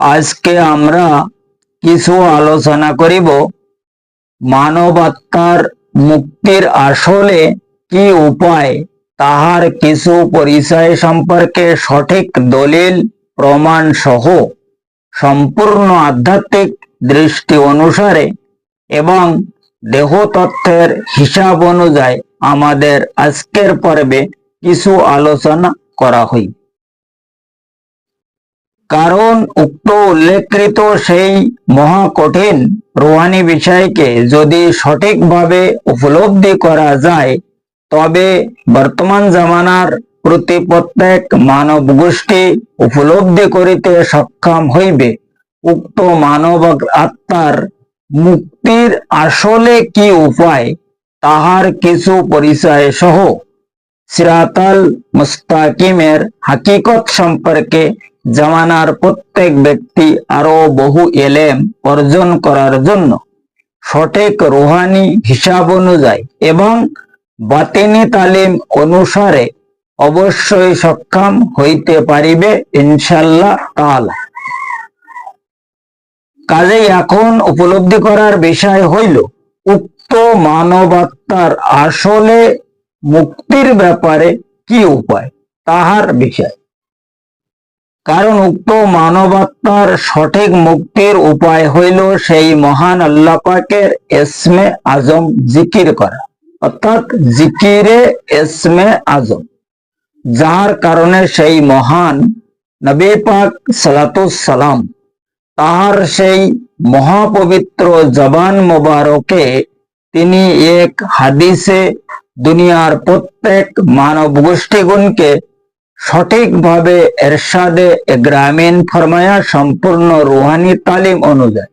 আজকে আমরা কিছু আলোচনা করিব। মানবাত্মার মুক্তির আসলে কি উপায়, তাহার কিছু পরিচয় সম্পর্কে সঠিক দলিল প্রমাণ সহ সম্পূর্ণ আধ্যাত্মিক দৃষ্টি অনুসারে এবং দেহতত্ত্বের হিসাব অনুযায়ী আমাদের আজকের পর্বে কিছু আলোচনা করা হইবে। কারণ উক্ত উল্লেখকৃত সেই মহা কঠিন রুহানি বিষয়কে যদি সঠিকভাবে উপলব্ধি করা যায়, তবে বর্তমান জামানার প্রতি প্রত্যেক মানব গোষ্ঠী উপলব্ধি করিতে সক্ষম হইবে। উক্ত মানব আত্মার মুক্তির আসলে কি উপায়, তাহার কিছু পরিচয় সহ সিরাতাল মুস্তাকিমের হাকিকত সম্পর্কে জামানার প্রত্যেক ব্যক্তি আরও বহু এলেম অর্জন করার জন্য। সঠিক রোহানি হিসাব অনুযায়ী এবং বাতিনি তালিম অনুসারে অবশ্যই সক্ষম হইতে পারিবে ইনশাল্লাহ তাআলা। কাজেই এখন উপলব্ধি করার বিষয় হইল, উক্ত মানবাত্মার আসলে মুক্তির ব্যাপারে কি উপায়, তাহার বিষয়। কারণ উক্ত মানবাত্মার সঠিক মুক্তির উপায় হইল সেই মহান আল্লাহ পাকের এসমে আজম জিকির করা। অর্থাৎ জিকিরে এসমে আজম। যার কারণে সেই মহান নবী পাক সালাম তাহার সেই মহাপবিত্র জবান মোবারকে তিনি এক হাদিসে দুনিয়ার প্রত্যেক মানব গোষ্ঠীগণকে সঠিকভাবে এরশাদে গ্রামীণ ফরমায়া সম্পূর্ণ রুহানি তালিম অনুযায়ী।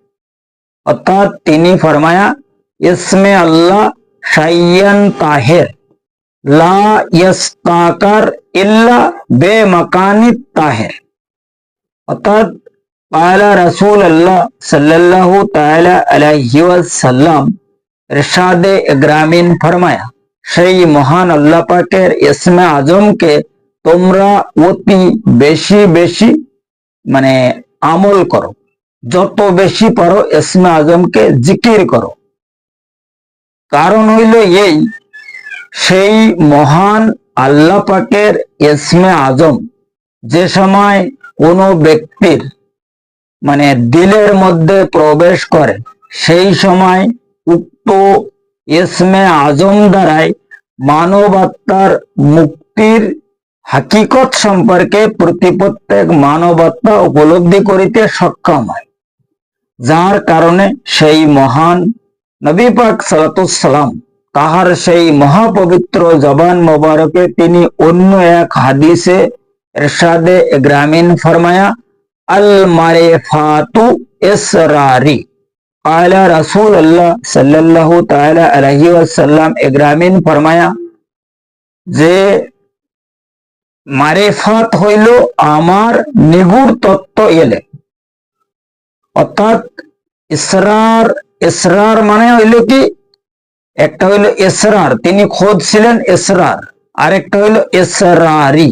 অর্থাৎ তিনি ফরমায়া, ইসমে আল্লাহ সাইয়ান তাহের, লা ইয়াস্তাকার ইল্লা বে মাকানিত তাহের। অর্থাৎ পায়লা রসুল আল্লাহ সাল্লাল্লাহু তাআলা আলাইহি ওয়াসাল্লাম গ্রামীণ ফরমায়া, সেই মহান আল্লাহ পাকের ইসমে আজমকে তোমরা অতি বেশি বেশি মানে আমল করো। যত বেশি পারো ইসমে আজমকে জিকির করো। কারণ হইল এই, সেই মহান আল্লাহ পাকের ইসমে আজম যে সময় কোনো ব্যক্তির মানে দিলের মধ্যে প্রবেশ করে, সেই সময় উক্ত এসমে আজম দ্বারাই মানবাত্মার মুক্তির হাকিকত সম্পর্কে প্রতি প্রত্যেক মানবাত্মা উপলব্ধি করিতে সক্ষম হয়, যার কারণে সেই মহান নবী পাক তাহার সেই মহাপবিত্র জবান মোবারকে তিনি অন্য এক হাদিসে এরশাদে গ্রামীণ ফরমায়া, আল মারে ফাতু এসরারি আলা রাসূল আল্লাহ সাল্লাল্লাহু তাআলা আলাইহি ওয়াসাল্লাম গ্রামীণ ফরমায়া, যে মারেফাত হইল আমার নিগুড় তত্ত্ব এলে। অর্থাৎ ইসরার ইসরার মানে হইল কি? একটা হইল ইসরার, তিনি খোদ ছিলেন ইসরার। আরেকটা হইল ইসরারি।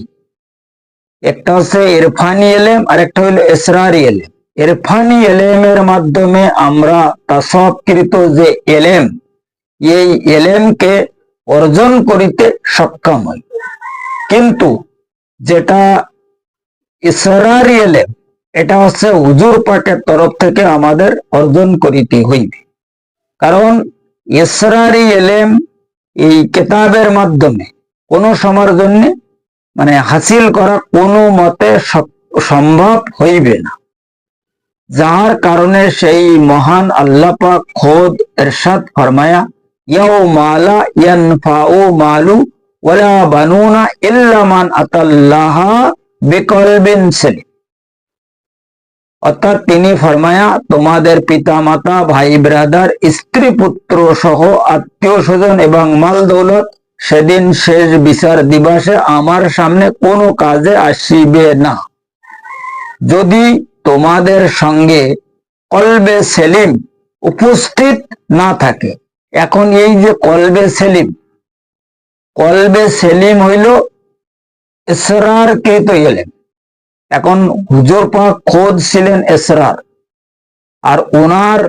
একটা হচ্ছে ইরফানি এলেম আর একটা হইল এসরারি এলেম। ইরফানি এলেমের মাধ্যমে আমরা তাসবকৃত যে এলেম, এই এলেমকে অর্জন করিতে সক্ষম হই। কিন্তু যেটা ইসরারি এলেম এটা হচ্ছে হুজুর পাকের তরফ থেকে আমাদের অর্জন করিতে হইবে। কারণ ইসরারি এলেম এই কেতাবের মাধ্যমে কোনো সময়ের জন্য মানে হাসিল করা কোনো মতে সম্ভব হইবে না। যার কারণে সেই মহান আল্লাহ পাক খোদ এরশাদ ফরমায়া ইয়াও মালা ইয়ানফাউ মালু ওয়ালা বানুনা ইল্লা মান আতাল্লাহ বিকলবিন সেলিম অর্থাৎ তিনি ফরমায়া, তোমাদের পিতা মাতা ভাই ব্রাদার, স্ত্রী পুত্র সহ আত্মীয় স্বজন এবং মাল দৌলত সেদিন শেষ বিচার দিবসে আমার সামনে কোনো কাজে আসিবে না। যদি তোমাদের সঙ্গে কলবে সেলিম উপস্থিত না থাকে, এখন এই যে কলবে সেলিম কলবে সেলিম হইল ইসরার কৃত এলেম এখন হুজুর পাক খোদ ছিলেন এসরার। আর ওনার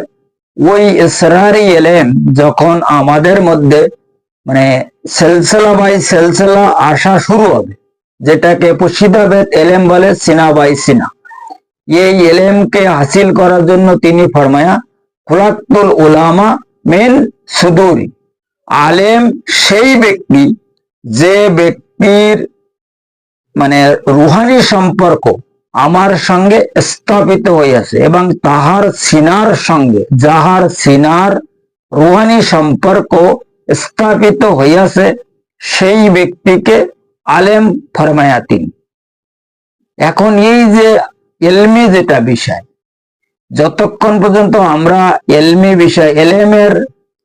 ওই এসরারই এলেন যখন আমাদের মধ্যে মানে সেলসেলা বাই সেলসেলা আসা শুরু হবে, যেটাকে পুশিদাবেদ এলেম বলে সিনা বাই সিনা। এই এলেমকে হাসিল করার জন্য তিনি ফরমায়া খুলাকুল উলামা মেন সুদুরি। আলেম সেই ব্যক্তি যে ব্যক্তির মানে রুহানি সম্পর্ক আমার সঙ্গে স্থাপিত হইয়াছে এবং তাহার সিনার সঙ্গে, যাহার সিনার রুহানি সম্পর্ক স্থাপিত হইয়াছে, সেই ব্যক্তিকে আলেম ফরমায়া তিনি। এখন এই যে এলমি যেটা বিষয়, যতক্ষণ পর্যন্ত আমরা এলমি বিষয়, এলেমের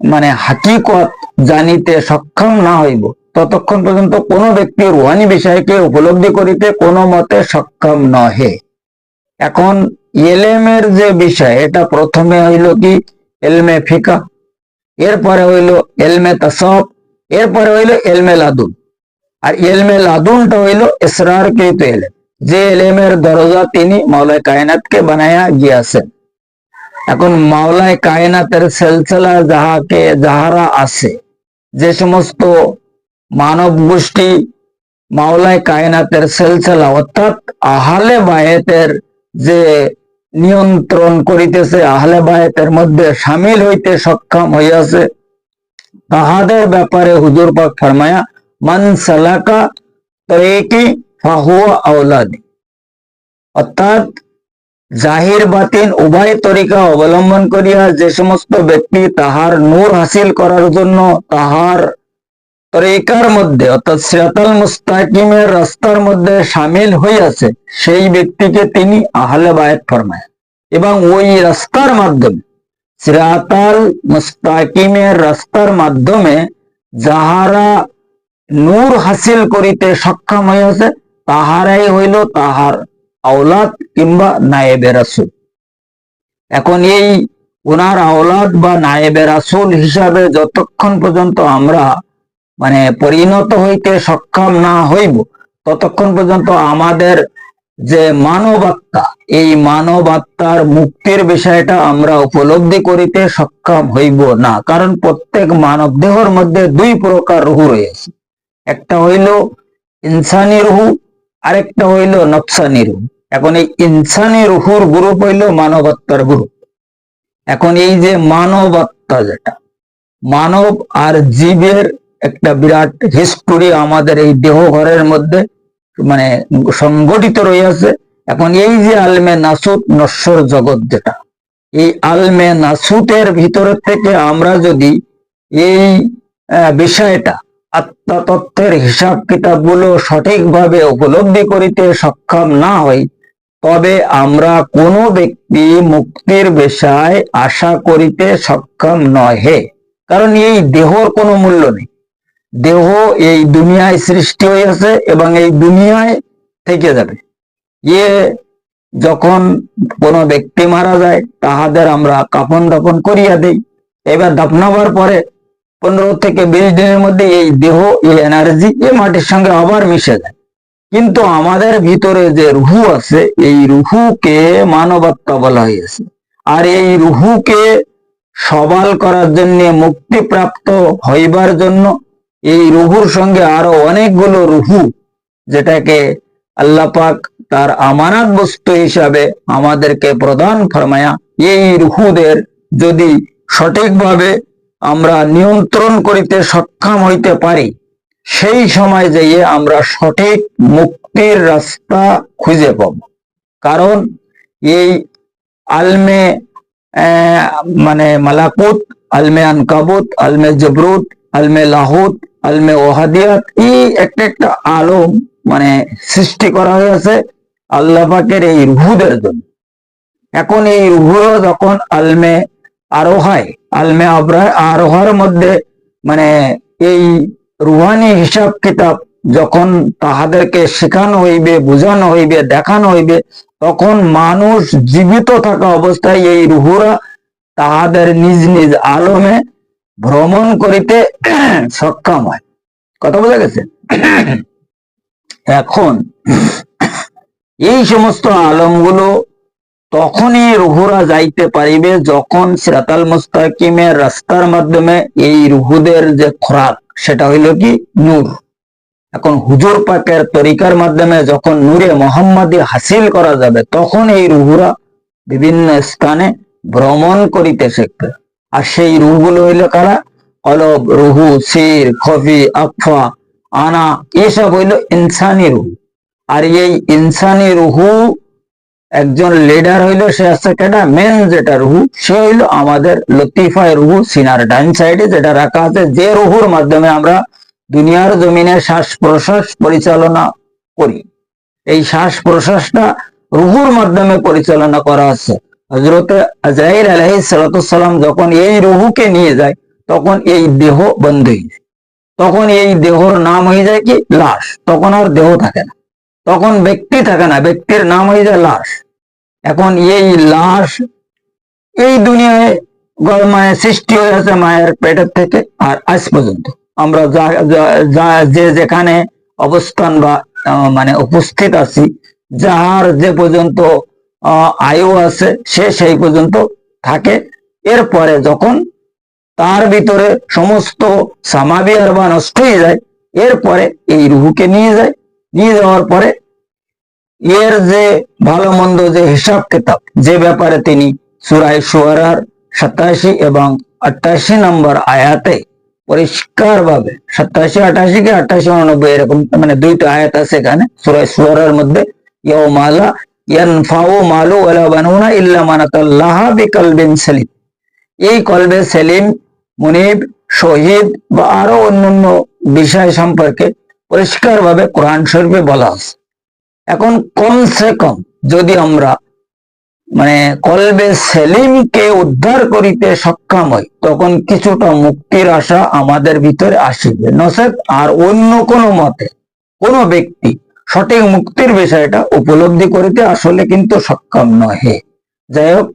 মানে হাকিকত জানিতে সক্ষম না হইব। ততক্ষণ পর্যন্ত কোনো ব্যক্তি রুহানি বিষয়কে উপলব্ধি করিতে কোনো মতে সক্ষম নহে। এখন এলেমের যে বিষয়, এটা প্রথমে হইল কি? এলমে ফিকা, এরপরে হইল এলমে তাসব, এরপরে হইল এলমে লাদুন। আর এলমে লাদুনটা হইল এসরার কৃত এলেম। যে এলেমের দরজা তিনি মাওলায় কায়নাতকে বানায়া গিয়াছেন। এখন মাওলায় কায়নাতের সেলসেলা যাহাকে, যাহারা আছে যে সমস্ত মানব গোষ্ঠী মাওলায় কায়নাতের সেলসেলা, অর্থাৎ আহলে বায়েতের যে নিয়ন্ত্রণ করিতেছে, আহলে বায়েতের মধ্যে সামিল হইতে সক্ষম হইয়াছে, তাহাদের ব্যাপারে হুজুর পাক ফরমায়া, মান সালাকা তরিকি ফাহুয়া আওলাদি। অর্থাৎ জাহির বাতিন উভয় তরিকা অবলম্বন করিয়া যে সমস্ত ব্যক্তি তাহার নূর হাসিল করার জন্য তাহার তরিকার মধ্যে, অর্থাৎ সিরাতাল মুস্তাকিমের রাস্তার মধ্যে সামিল হইয়াছে, সেই ব্যক্তিকে তিনি আহলে বায়াত ফরমায়। এবং ওই রাস্তার মাধ্যমে, সিরাতাল মুস্তাকিমের রাস্তার মাধ্যমে যাহারা নূর হাসিল করিতে সক্ষম হইয়াছে, তাহারাই হইল তাহার আওলাদ কিংবা নায়েবে রাসুল। এখন এই ওনার আওলাদ বা নায়েবে রাসুল হিসাবে যতক্ষণ পর্যন্ত আমরা মানে পরিণত হইতে সক্ষম না হইব, ততক্ষণ পর্যন্ত আমাদের যে মানবাত্মা এই মানবাত্মার মুক্তির বিষয়টা আমরা উপলব্ধি করিতে সক্ষম হইব না। কারণ প্রত্যেক মানব দেহর মধ্যে দুই প্রকার রুহু রয়েছে। একটা হইল ইনসানি রুহু আরেকটা হইল নকশানি রুহু এখন এই ইনসানি রুহুর গ্রুপ হইল মানবাত্মার গ্রুপ এখন এই যে মানবাত্মা যেটা, মানব আর জীবের একটা বিরাট হিস্টোরি আমাদের এই দেহ ঘরের মধ্যে মানে সংগঠিত রয়েছে এখন এই যে আলমে নাসুত নশ্বর জগৎ যেটা, এই আলমে নাসুতের ভিতর থেকে আমরা যদি এই বিষয়টা আত্মা তত্ত্বের হিসাব কিতাবগুলো সঠিকভাবে উপলব্ধি করিতে সক্ষম না হই, তবে আমরা কোনো ব্যক্তি মুক্তির বিষয় আশা করিতে সক্ষম নহে কারণ এই দেহর কোনো মূল্য নেই। দেহ এই দুনিয়ায় সৃষ্টি হয়েছে এবং এই দুনিয়ায় থেকে যাবে। ইয়ে যখন কোনো ব্যক্তি মারা যায়, তাহাদের আমরা কাপন দাপন করিয়া দেই। এবার দাপনাবার পরে পনেরো থেকে বিশ দিনের মধ্যে এই দেহ, এই এনার্জি এই মাটির সঙ্গে আবার মিশে যায়। কিন্তু আমাদের ভিতরে যে রুহু আছে, এই রুহুকে মানবাত্মা বলা হয়েছে। আর এই রুহুকে সবাল করার জন্য, মুক্তিপ্রাপ্ত হইবার জন্য এই রুহুর সঙ্গে আরও অনেকগুলো রুহু, যেটাকে আল্লাহ পাক তার আমানত বস্তু হিসাবে আমাদেরকে প্রদান ফরমায়া, এই রুহুদের যদি সঠিকভাবে আমরা নিয়ন্ত্রণ করিতে সক্ষম হইতে পারি, সেই সময় যেয়ে আমরা সঠিক মুক্তির রাস্তা খুঁজে পাব। কারণ এই আলমে মানে মালাকুত, আলমে আনকাবুত, আলমে জবরুত, আলমে লাহুত, আলমে ওহাদিয়াত, এই একটা একটা আলম মানে সৃষ্টি করা হয়েছে আল্লাহ পাকের এই রুহুদের জন্য। এখন এই রুহুরা যখন আলমে আরোহায় আলমে আবরা আরোহার মধ্যে মানে এই রুহানি হিসাব কিতাব যখন তাহাদেরকে শেখানো হইবে, বোঝানো হইবে, দেখানো হইবে, তখন মানুষ জীবিত থাকা অবস্থায় এই রুহুরা তাহাদের নিজ নিজ আলমে ভ্রমণ করিতে সক্ষম হয়। কথা বোঝা গেছে? এখন এই সমস্ত আলমগুলো তখনই রুহুরা যাইতে পারিবে যখন সিরাতাল মুস্তাকিমের রাস্তার মাধ্যমে এই রুহুদের যে খোরাক, সেটা হইল কি? নূর। এখন হুজুর পাকের তরিকার মাধ্যমে যখন নূরে মোহাম্মদী হাসিল করা যাবে, তখন এই রুহুরা বিভিন্ন স্থানে ভ্রমণ করিতে শিখবে। আর সেই রুহগুলো হইল কারা? কলব রুহু, সির, খফি আকফা আনা, এসব হইল ইনসানি রুহু। আর এই ইনসানি রুহু একজন লিডার হইল সে আছে কেটা মেন যেটা রুহু, সে হইল আমাদের লতিফায় রুহু, সিনার ডাইন সাইডে যেটা রাখা আছে, যে রুহুর মাধ্যমে আমরা দুনিয়ার জমিনে শ্বাস প্রশ্বাস পরিচালনা করি। এই শ্বাস প্রশ্বাসটা রুহুর মাধ্যমে পরিচালনা করা আছে। হজরত আজরাইল আলহি সালাম যখন এই রুহুকে নিয়ে যায়, তখন এই দেহ বন্ধ হয়ে যায়। তখন এই দেহর নাম হয়ে যায় কি? লাশ। তখন আর দেহ থাকে না। তখন ব্যক্তি থাকে না, ব্যক্তির নাম হয়ে যায় লাশ। এখন এই লাশ এই দুনিয়ায় মানে সৃষ্টি হয়ে আছে মায়ের পেটের থেকে আর আজ পর্যন্ত। আমরা যা- যেখানে অবস্থান বা মানে উপস্থিত আছি, যাহার যে পর্যন্ত আয়ু আছে, সে সেই পর্যন্ত থাকে। এরপরে যখন তার ভিতরে সমস্ত সামাবিয়ার বা নষ্ট হয়ে যায়, এরপরে এই রুহুকে নিয়ে যায় নিয়ে যাওয়ার পরে এর যে ভালো মন্দ যে হিসাব কিতাব, যে ব্যাপারে তিনি সুরাই সুয়ারার সাতাশি এবং আটাশি নম্বর আয়াতে পরিষ্কার ভাবে সাতাশি, আটাশি কি আটাশি উননব্বই এরকম মানে দুইটা আয়াত আছে এখানে সুরাই সুয়ারার মধ্যে ইয়ো মালা আরও অন্যান্য বিষয় সম্পর্কে পরিষ্কারভাবে কোরআন শরীফে বলা আছে। এখন কমসে কম যদি আমরা মানে কলবে সেলিমকে উদ্ধার করিতে সক্ষম হই, তখন কিছুটা মুক্তির আশা আমাদের ভিতরে আসিবে। নচেত আর অন্য কোনো মতে কোনো ব্যক্তি সঠিক মুক্তির বিষয়টা উপলব্ধি করিতে আসলে কিন্তু সক্ষম নহে। যাই হোক,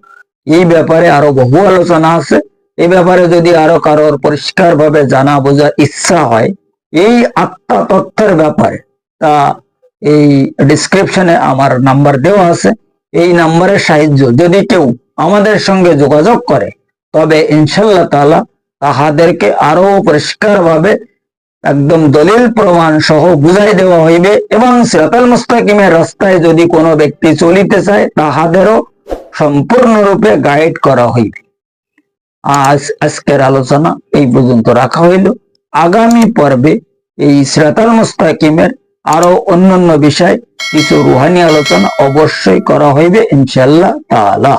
এই ব্যাপারে আরও বহু আলোচনা আছে। এই ব্যাপারে যদি আরও কারোর পরিষ্কার ভাবে জানা বোঝার ইচ্ছা হয় এই আত্মা তথ্যের ব্যাপারে, তা এই ডিসক্রিপশনে আমার নাম্বার দেওয়া আছে। এই নাম্বারের সাহায্য যদি কেউ আমাদের সঙ্গে যোগাযোগ করে, তবে ইনশাল্লাহ তাআলা তাহাদেরকে আরও পরিষ্কার ভাবে একদম দলিল প্রমাণ সহ বুঝাই দেওয়া হইবে এবং সিরাতাল মুস্তাকিমের রাস্তায় যদি কোনো ব্যক্তি চলিতে চায়, তাহাদেরও সম্পূর্ণরূপে গাইড করা হইবে। আজ আজকের আলোচনা এই পর্যন্ত রাখা হইল। আগামী পর্বে এই শ্রেতাল মুস্তাকিমের আরও অন্যান্য বিষয়, কিছু রুহানি আলোচনা অবশ্যই করা হইবে ইনশাল্লাহ তাআলা।